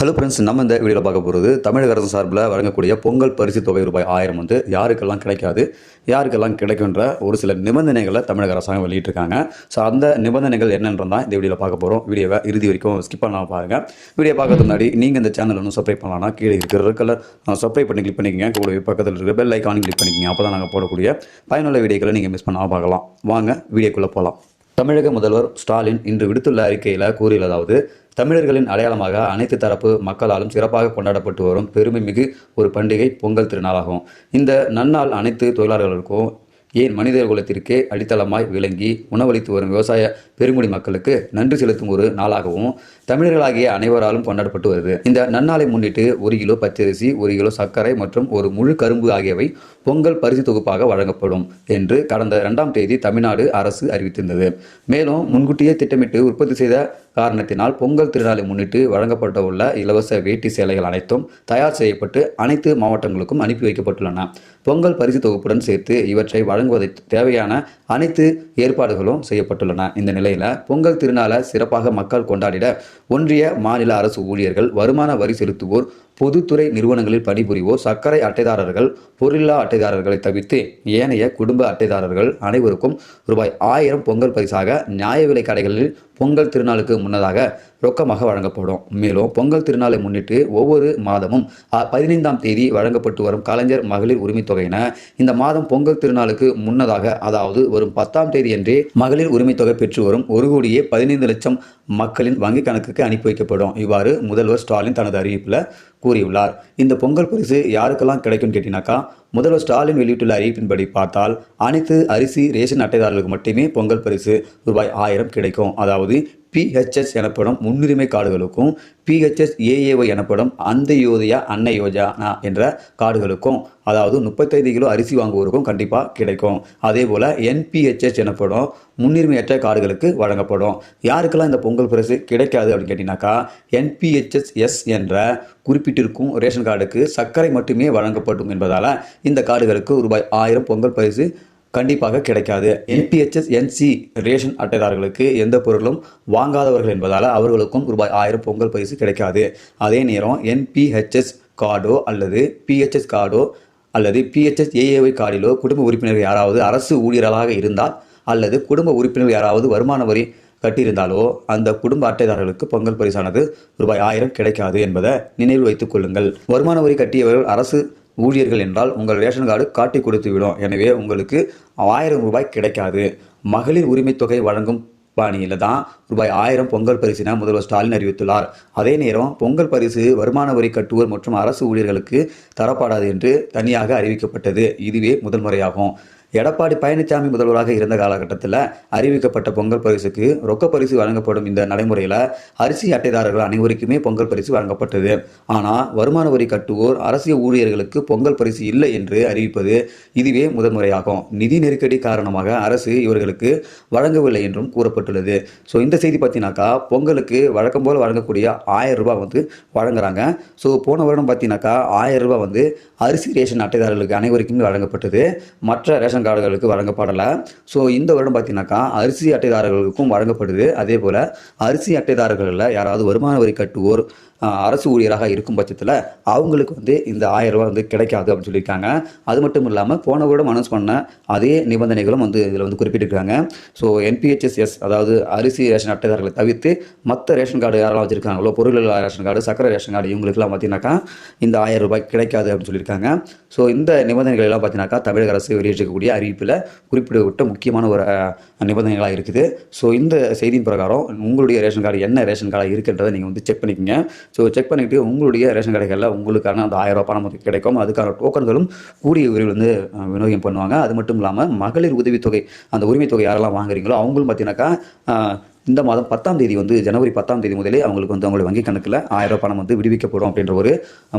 Hello friends நம்ம இந்த வீடியோவில் பார்க்க போகிறது தமிழக அரசு சார்பில் வழங்கக்கூடிய பொங்கல் பரிசு தொகை ரூபாய் ஆயிரம் வந்து யாருக்கெல்லாம் கிடைக்காது யாருக்கெல்லாம் கிடைக்குன்ற ஒரு சில நிபந்தனைகளை தமிழக அரசாங்கம் வெளியிட்டிருக்காங்க. ஸோ அந்த நிபந்தனைகள் என்னன்றது தான் இந்த வீடியோவில் பார்க்க போகிறோம் வீடியோவை இறுதி வரைக்கும் ஸ்கிப் பண்ணாமல் பாருங்கள் வீடியோ பார்க்கறது முன்னாடி நீங்கள் இந்த சேனல் ஒன்றும் சப்ஸ்கிரைப் பண்ணலாம்னா கீழே இருக்கிற கலர் சப்ஸ்கிரைப் பண்ணி கிளிக் பண்ணிக்கங்க. கூட பக்கத்தில் இருக்கிற பெல் ஐக்கானும் கிளிக் பண்ணிக்கங்க. அப்போ தான் நாங்கள் போடக்கூடிய பயனுள்ள வீடியோக்களை நீங்கள் மிஸ் பண்ணாமல் பார்க்கலாம். வாங்க வீடியோக்குள்ளே போகலாம் தமிழக முதல்வர் ஸ்டாலின் இன்று விடுத்துள்ள அறிக்கையில் கூறியுள்ளதாவது தமிழர்களின் அடையாளமாக அனைத்து தரப்பு மக்களாலும் சிறப்பாக கொண்டாடப்பட்டு வரும் பெருமைமிகு ஒரு பண்டிகை பொங்கல் திருநாளாகும். இந்த நன்னாள் அனைத்து தொழிலாளர்களுக்கும் ஏன் மனிதர் குலத்திற்கே அடித்தளமாய் விளங்கி உணவளித்து வரும் விவசாய பெருங்குடி மக்களுக்கு நன்றி செலுத்தும் ஒரு நாளாகவும் தமிழர்களாகிய அனைவராலும் கொண்டாடப்பட்டு வருது. இந்த நன்னாளை முன்னிட்டு ஒரு கிலோ பச்சரிசி ஒரு கிலோ சர்க்கரை மற்றும் ஒரு முழு கரும்பு ஆகியவை பொங்கல் பரிசு தொகுப்பாக வழங்கப்படும் என்று கடந்த இரண்டாம் தேதி தமிழ்நாடு அரசு அறிவித்திருந்தது. மேலும் முன்கூட்டியே திட்டமிட்டு உற்பத்தி செய்த காரணத்தினால் பொங்கல் திருநாளை முன்னிட்டு வழங்கப்பட உள்ள இலவச வேட்டி சேலைகள் அனைத்தும் தயார் செய்யப்பட்டு அனைத்து மாவட்டங்களுக்கும் அனுப்பி வைக்கப்பட்டுள்ளன. பொங்கல் பரிசு தொகுப்புடன் சேர்த்து இவற்றை வழங்குவதற்கு தேவையான அனைத்து ஏற்பாடுகளும் செய்யப்பட்டுள்ளன. இந்த நிலையில் பொங்கல் திருநாளை சிறப்பாக மக்கள் கொண்டாடிட ஒன்றிய மாநில அரசு ஊழியர்கள் வருமான வரி செலுத்துவோர் பொதுத்துறை நிறுவனங்களில் பணிபுரிவோர் சர்க்கரை அட்டைதாரர்கள் பொருளில்லா அட்டைதாரர்களை தவிர்த்து ஏனைய குடும்ப அட்டைதாரர்கள் அனைவருக்கும் ரூபாய் ஆயிரம் பொங்கல் பரிசாக நியாய விலை கடைகளில் பொங்கல் திருநாளுக்கு முன்னதாக ரொக்கமாக வழங்கப்படும். மேலும் பொங்கல் திருநாளை முன்னிட்டு ஒவ்வொரு மாதமும் பதினைந்தாம் தேதி வழங்கப்பட்டு வரும் கலைஞர் மகளிர் உரிமைத் தொகையின இந்த மாதம் பொங்கல் திருநாளுக்கு முன்னதாக அதாவது வரும் பத்தாம் தேதியன்றே மகளிர் உரிமைத் தொகை பெற்று வரும் ஒரு கோடியே பதினைந்து லட்சம் மக்களின் வங்கி கணக்குக்கு அனுப்பி வைக்கப்படும். இவ்வாறு முதல்வர் ஸ்டாலின் தனது அறிவிப்பில் கூறியுள்ளார். இந்த பொங்கல் பரிசு யாருக்கெல்லாம் கிடைக்கும்னு கேட்டினாக்கா முதல்வர் ஸ்டாலின் வெளியிட்டுள்ள அறிவிப்பின்படி பார்த்தால் அனைத்து அரிசி ரேஷன் அட்டைதாரர்களுக்கு மட்டுமே பொங்கல் பரிசு ரூபாய் ஆயிரம் கிடைக்கும். அதாவது பிஹெச்எஸ் எனப்படும் முன்னுரிமை கார்டுகளுக்கும் பிஹெச்எஸ் ஏஏஒய் எனப்படும் அந்த யோதயா அன்னை யோஜனா என்ற கார்டுகளுக்கும் அதாவது முப்பத்தைந்து கிலோ அரிசி வாங்குவோருக்கும் கண்டிப்பாக கிடைக்கும். அதே போல் என்பிஹெச்எஸ் எனப்படும் முன்னுரிமையற்ற கார்டுகளுக்கு வழங்கப்படும். யாருக்கெல்லாம் இந்த பொங்கல் பரிசு கிடைக்காது அப்படின்னு கேட்டிங்கனாக்கா என்பிஹெச்எஸ் எஸ் என்ற குறிப்பிட்டிருக்கும் ரேஷன் கார்டுக்கு சர்க்கரை மட்டுமே வழங்கப்படும் என்பதால் இந்த கார்டுகளுக்கு ரூபாய் ஆயிரம் பொங்கல் பரிசு கண்டிப்பாக கிடைக்காது. என்பிஹெச்எஸ் என்சி ரேஷன் அட்டைதாரர்களுக்கு எந்த பொருளும் வாங்காதவர்கள் என்பதால் அவர்களுக்கும் ரூபாய் ஆயிரம் பொங்கல் பரிசு கிடைக்காது. அதே நேரம் என்பிஹெச்எஸ் கார்டோ அல்லது பிஹெச்எஸ் கார்டோ அல்லது பிஹெச்எஸ் ஏஏஒய் கார்டிலோ குடும்ப உறுப்பினர் யாராவது அரசு ஊழியர்களாக இருந்தால் அல்லது குடும்ப உறுப்பினர் யாராவது வருமான வரி கட்டியிருந்தாலோ அந்த குடும்ப அட்டைதாரர்களுக்கு பொங்கல் பரிசானது ரூபாய் ஆயிரம் கிடைக்காது என்பதை நினைவில் வைத்துக் கொள்ளுங்கள். வருமான வரி கட்டியவர்கள் அரசு ஊழியர்கள் என்றால் உங்கள் ரேஷன் கார்டு காட்டி கொடுத்து விடும் எனவே உங்களுக்கு ஆயிரம் ரூபாய் கிடைக்காது. மகளிர் உரிமை தொகை வழங்கும் பாணியில் தான் ரூபாய் ஆயிரம் பொங்கல் பரிசின முதல்வர் ஸ்டாலின் அறிவித்துள்ளார். அதே நேரம் பொங்கல் பரிசு வருமான வரி கட்டுவோர் மற்றும் அரசு ஊழியர்களுக்கு தரப்படாது என்று தனியாக அறிவிக்கப்பட்டது. இதுவே முதல் முறையாகும். எடப்பாடி பழனிசாமி முதல்வராக இருந்த காலகட்டத்தில் அறிவிக்கப்பட்ட பொங்கல் பரிசுக்கு ரொக்க பரிசு வழங்கப்படும் இந்த நடைமுறையில் அரிசி அட்டைதாரர்கள் அனைவருக்குமே பொங்கல் பரிசு வழங்கப்பட்டது. ஆனால் வருமான வரி கட்டுவோர் அரசியல் ஊழியர்களுக்கு பொங்கல் பரிசு இல்லை என்று அறிவிப்பது இதுவே முதன்முறையாகும். நிதி நெருக்கடி காரணமாக அரசு இவர்களுக்கு வழங்கவில்லை என்றும் கூறப்பட்டுள்ளது. ஸோ இந்த செய்தி பார்த்தீங்கன்னாக்கா பொங்கலுக்கு வழக்கம் போல் வழங்கக்கூடிய ஆயிரம் ரூபாய் வந்து வழங்குறாங்க. ஸோ போன வருடம் பார்த்தீங்கன்னாக்கா ஆயிரம் ரூபாய் வந்து அரிசி ரேஷன் அட்டைதாரர்களுக்கு அனைவருக்குமே வழங்கப்பட்டது. மற்ற ரேஷன் கார்டுகளுக்கு வழங்கப்படலை. ஸோ இந்த வருடம் பார்த்தீங்கன்னாக்கா அரிசி அட்டைதாரர்களுக்கும் வழங்கப்படுது. அதே போல் அரிசி அட்டைதாரர்களில் யாராவது வருமான வரி கட்டுவோர் அரசு ஊழியராக இருக்கும் பட்சத்தில் அவங்களுக்கு வந்து இந்த ஆயிரம் வந்து கிடைக்காது அப்படின்னு சொல்லியிருக்காங்க. அது மட்டும் இல்லாமல் போன வருடம் அனௌன்ஸ் பண்ண அதே நிபந்தனைகளும் வந்து இதில் வந்து குறிப்பிட்டிருக்காங்க. ஸோ என்பிஹெச்எஸ்எஸ் அதாவது அரிசி ரேஷன் அட்டைதாரர்களை தவிர்த்து மற்ற ரேஷன் கார்டு யாரெல்லாம் வச்சிருக்காங்களோ பொருள் ரேஷன் கார்டு சக்கரை ரேஷன் கார்டு இவங்களுக்குலாம் பார்த்தீங்கன்னாக்கா இந்த ஆயிரம் ரூபாய் கிடைக்காது அப்படின்னு சொல்லியிருக்காங்க. ஸோ இந்த நிபந்தனைகள் எல்லாம் பார்த்தீங்கன்னாக்கா தமிழக அரசு வெளியிட்டிருக்கக்கூடிய அறிவிப்பில் குறிப்பிடப்பட்ட முக்கியமான ஒரு நிபந்தனைகளாக இருக்குது. ஸோ இந்த செய்தியின் பிரகாரம் உங்களுடைய ரேஷன் கார்டு என்ன ரேஷன் கார்டாக இருக்குன்றதை நீங்கள் வந்து செக் பண்ணிக்கோங்க. ஸோ செக் பண்ணிக்கிட்டு உங்களுடைய ரேஷன் கடைகளில் உங்களுக்கான அந்த ஆயிரம் ரூபாய் பணம் கிடைக்கும். அதுக்கான டோக்கன்களும் கூடிய விரைவில் வந்து விநியோகம் பண்ணுவாங்க. அது மட்டும் இல்லாமல் மகளிர் உதவித்தொகை அந்த உரிமை தொகை யாரெல்லாம் வாங்குறீங்களோ அவங்களும் பார்த்தீங்கன்னாக்கா இந்த மாதம் பத்தாம் தேதி வந்து ஜனவரி பத்தாம் தேதி முதலே அவங்களுக்கு வந்து அவங்களுடைய வங்கி கணக்கில் ஆயிரம் ரூபாய் பணம் வந்து விடுவிக்கப்படும் அப்படின்ற ஒரு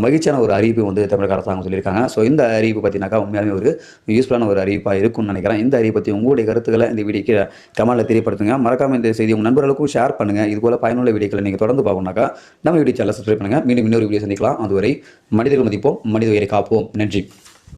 மகிழ்ச்சியான ஒரு அறிவிப்பு வந்து தமிழக அரசாங்கம் சொல்லியிருக்காங்க. ஸோ இந்த அறிவிப்பு பார்த்தீங்கன்னாக்கா உண்மையாலுமே ஒரு யூஸ்ஃபுல்லான ஒரு அறிவிப்பாக இருக்கும்னு நினைக்கிறேன். இந்த அறிவை பற்றி உங்களுடைய கருத்துக்களை இந்த வீடியோக்கு கமெண்ட்டில் தெரியப்படுத்துங்க. மறக்காம இந்த செய்தி உங்கள் நண்பர்களுக்கும் ஷேர் பண்ணுங்கள் இது போல பயனுள்ள வீடியோக்களை நீங்கள் தொடர்ந்து பார்க்கணும்னாக்கா நம்ம வீடியோ சேனல் சப்ஸ்கிரைப் பண்ணுங்கள் மீண்டும் இன்னொரு வீடியோ சந்திக்கலாம். அதுவரை மனிதர்கள் மதிப்போம் மனித உயிரை காப்போம். நன்றி.